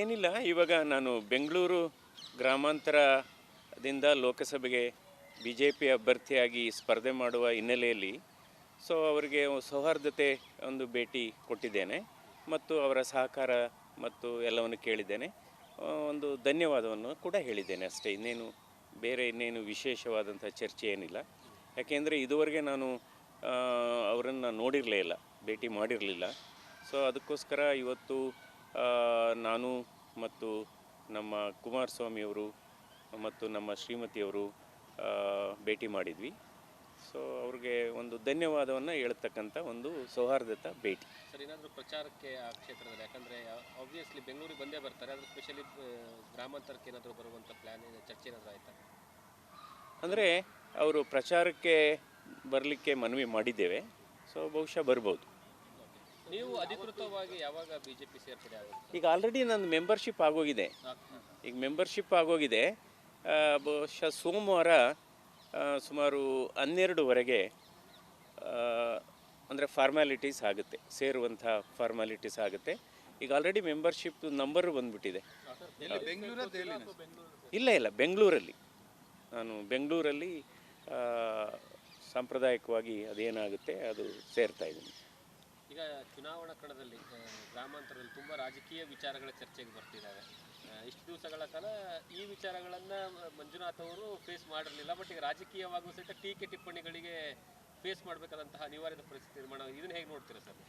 ಏನಿಲ್ಲ. ಇವಾಗ ನಾನು ಬೆಂಗಳೂರು ಗ್ರಾಮಾಂತರದಿಂದ ಲೋಕಸಭೆಗೆ ಬಿ ಜೆ ಪಿ ಅಭ್ಯರ್ಥಿಯಾಗಿ ಸ್ಪರ್ಧೆ ಮಾಡುವ ಹಿನ್ನೆಲೆಯಲ್ಲಿ, ಸೊ ಅವರಿಗೆ ಸೌಹಾರ್ದತೆ ಒಂದು ಭೇಟಿ ಕೊಟ್ಟಿದ್ದೇನೆ ಮತ್ತು ಅವರ ಸಹಕಾರ ಮತ್ತು ಎಲ್ಲವನ್ನು ಕೇಳಿದ್ದೇನೆ. ಒಂದು ಧನ್ಯವಾದವನ್ನು ಕೂಡ ಹೇಳಿದ್ದೇನೆ ಅಷ್ಟೇ. ಇನ್ನೇನು ಬೇರೆ ಇನ್ನೇನು ವಿಶೇಷವಾದಂಥ ಚರ್ಚೆ ಏನಿಲ್ಲ. ಯಾಕೆಂದರೆ ಇದುವರೆಗೆ ನಾನು ಅವರನ್ನು ನೋಡಿರಲೇ ಇಲ್ಲ, ಭೇಟಿ ಮಾಡಿರಲಿಲ್ಲ. ಸೊ ಅದಕ್ಕೋಸ್ಕರ ಇವತ್ತು ನಾನು ಮತ್ತು ನಮ್ಮ ಕುಮಾರಸ್ವಾಮಿಯವರು ಮತ್ತು ನಮ್ಮ ಶ್ರೀಮತಿಯವರು ಭೇಟಿ ಮಾಡಿದ್ವಿ. ಸೊ ಅವ್ರಿಗೆ ಒಂದು ಧನ್ಯವಾದವನ್ನು ಹೇಳ್ತಕ್ಕಂಥ ಒಂದು ಸೌಹಾರ್ದತ ಭೇಟಿ. ಸರ್ ಏನಾದರೂ ಪ್ರಚಾರಕ್ಕೆ ಆ ಕ್ಷೇತ್ರದಲ್ಲಿ ಯಾಕಂದರೆ ಆಬ್ವಿಯಸ್ಲಿ ಬೆಂಗಳೂರಿಗೆ ಬಂದೇ ಬರ್ತಾರೆ ಆದರೆ ಸ್ಪೆಷಲಿ ಗ್ರಾಮಾಂತರಕ್ಕೆ ಏನಾದರೂ ಬರುವಂಥ ಪ್ಲ್ಯಾನ್ ಚರ್ಚೆ ಏನಾದರೂ ಆಯ್ತಾ? ಅಂದರೆ ಅವರು ಪ್ರಚಾರಕ್ಕೆ ಬರಲಿಕ್ಕೆ ಮನವಿ ಮಾಡಿದ್ದೇವೆ. ಸೊ ಬಹುಶಃ ಬರ್ಬೋದು. ನೀವು ಅಧಿಕೃತವಾಗಿ ಯಾವಾಗ ಬಿಜೆಪಿ ಸೇರ್ಪಡೆ ಆಗುತ್ತೆ? ಈಗ ಆಲ್ರೆಡಿ ನನ್ನ ಮೆಂಬರ್ಶಿಪ್ ಆಗೋಗಿದೆ. ಈಗ ಮೆಂಬರ್ಶಿಪ್ ಆಗೋಗಿದೆ. ಬಹುಶಃ ಸೋಮವಾರ ಸುಮಾರು ಹನ್ನೆರಡುವರೆಗೆ ಅಂದರೆ ಫಾರ್ಮ್ಯಾಲಿಟೀಸ್ ಆಗುತ್ತೆ. ಸೇರುವಂಥ ಫಾರ್ಮ್ಯಾಲಿಟೀಸ್ ಆಗುತ್ತೆ. ಈಗ ಆಲ್ರೆಡಿ ಮೆಂಬರ್ಶಿಪ್ ನಂಬರು ಬಂದ್ಬಿಟ್ಟಿದೆ. ಇಲ್ಲ ಇಲ್ಲ ಬೆಂಗಳೂರಲ್ಲಿ. ನಾನು ಬೆಂಗಳೂರಲ್ಲಿ ಆ, ಸಾಂಪ್ರದಾಯಿಕವಾಗಿ ಅದೇನಾಗುತ್ತೆ ಅದು ಸೇರ್ತಾ ಇದ್ದೀನಿ. ಈಗ ಚುನಾವಣಾ ಕಣದಲ್ಲಿ ಗ್ರಾಮಾಂತರದಲ್ಲಿ ತುಂಬ ರಾಜಕೀಯ ವಿಚಾರಗಳ ಚರ್ಚೆಗೆ ಬರ್ತಿದ್ದಾವೆ ಇಷ್ಟು ದಿವಸಗಳ ಕಾಲ ಈ ವಿಚಾರಗಳನ್ನು ಮಂಜುನಾಥ್ ಅವರು ಫೇಸ್ ಮಾಡಿರಲಿಲ್ಲ ಬಟ್ ಈಗ ರಾಜಕೀಯವಾಗೂ ಸಹಿತ ಟೀಕೆ ಟಿಪ್ಪಣಿಗಳಿಗೆ ಫೇಸ್ ಮಾಡಬೇಕಾದಂತಹ ಅನಿವಾರ್ಯದ ಪರಿಸ್ಥಿತಿ ನಿರ್ಮಾಣ, ಇದನ್ನ ಹೇಗೆ ನೋಡ್ತೀರಾ ಸರ್?